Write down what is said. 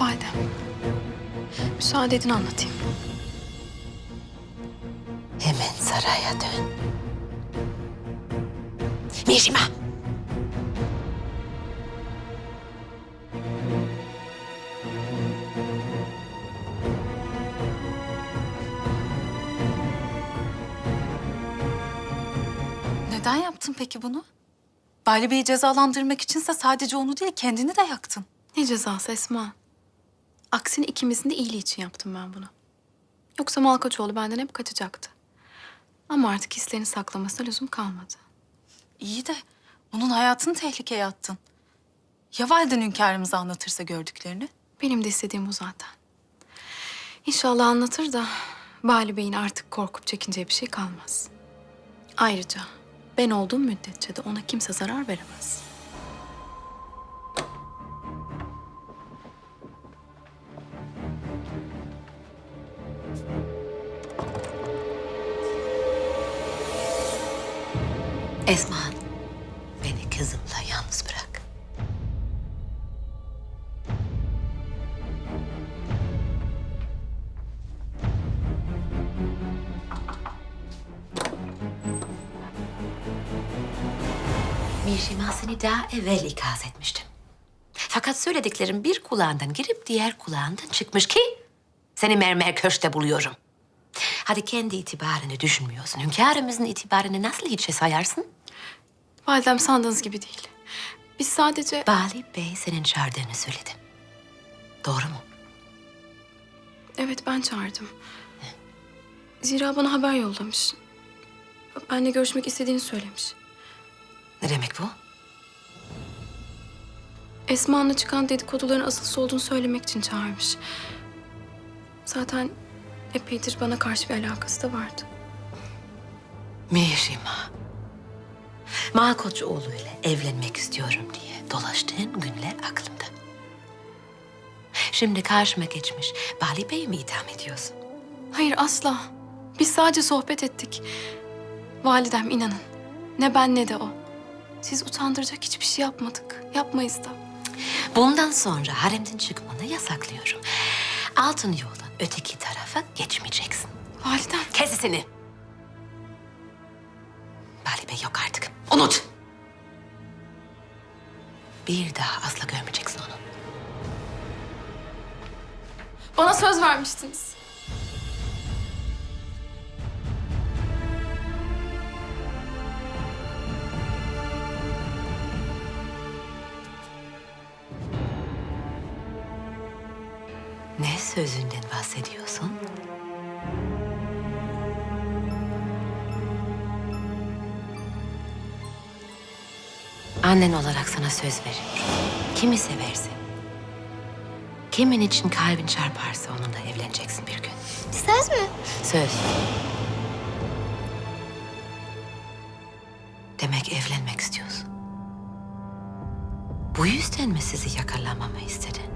Validem. Müsaade edin anlatayım. Hemen saraya dön. Mirima. Neden yaptın peki bunu? Bali Bey'i cezalandırmak içinse sadece onu değil kendini de yaktın. Ne cezası Esma? Aksine ikimizin de iyiliği için yaptım ben bunu. Yoksa Malkaçoğlu benden hep kaçacaktı. Ama artık hislerini saklamasına lüzum kalmadı. İyi de onun hayatını tehlikeye attın. Ya validen hünkârımıza anlatırsa gördüklerini? Benim de istediğim bu zaten. İnşallah anlatır da Bali Bey'in artık korkup çekineceği bir şey kalmaz. Ayrıca ben olduğum müddetçe de ona kimse zarar veremez. Esma beni kızımla Mişima seni daha evvel ikaz etmiştim. Fakat söylediklerim bir kulağından girip diğer kulağından çıkmış ki... ...seni mermer köşte buluyorum. Hadi kendi itibarını düşünmüyorsun. Hünkârımızın itibarını nasıl hiçe sayarsın? Validem sandığınız gibi değil. Biz sadece... Bali Bey senin çağırdığını söyledi. Doğru mu? Evet ben çağırdım. Zira bana haber yollamış. Benle görüşmek istediğini söylemiş. Ne demek bu? Esma'nın çıkan dedikoduların asılsı olduğunu söylemek için çağırmış. Zaten epeydir bana karşı bir alakası da vardı. Mişima. Malkoçoğlu ile evlenmek istiyorum diye dolaştığın günler aklımda. Şimdi karşıma geçmiş Bali Bey'i mi itham ediyorsun? Hayır asla. Biz sadece sohbet ettik. Validem inanın. Ne ben ne de o. Siz utandıracak hiçbir şey yapmadık. Yapmayız da. Bundan sonra haremden çıkmanı yasaklıyorum. Altın yoldan öteki tarafa geçmeyeceksin. Validem. Kes sesini. Bali Bey yok artık. Unut. Bir daha asla görmeyeceksin onu. Bana söz vermiştiniz. Ne sözünden bahsediyorsun? Annen olarak sana söz veriyorum. Kimi seversin? Kimin için kalbin çarparsa onunla evleneceksin bir gün. Söz mü? Söz. Demek evlenmek istiyorsun. Bu yüzden mi sizi yakalamamı istedin?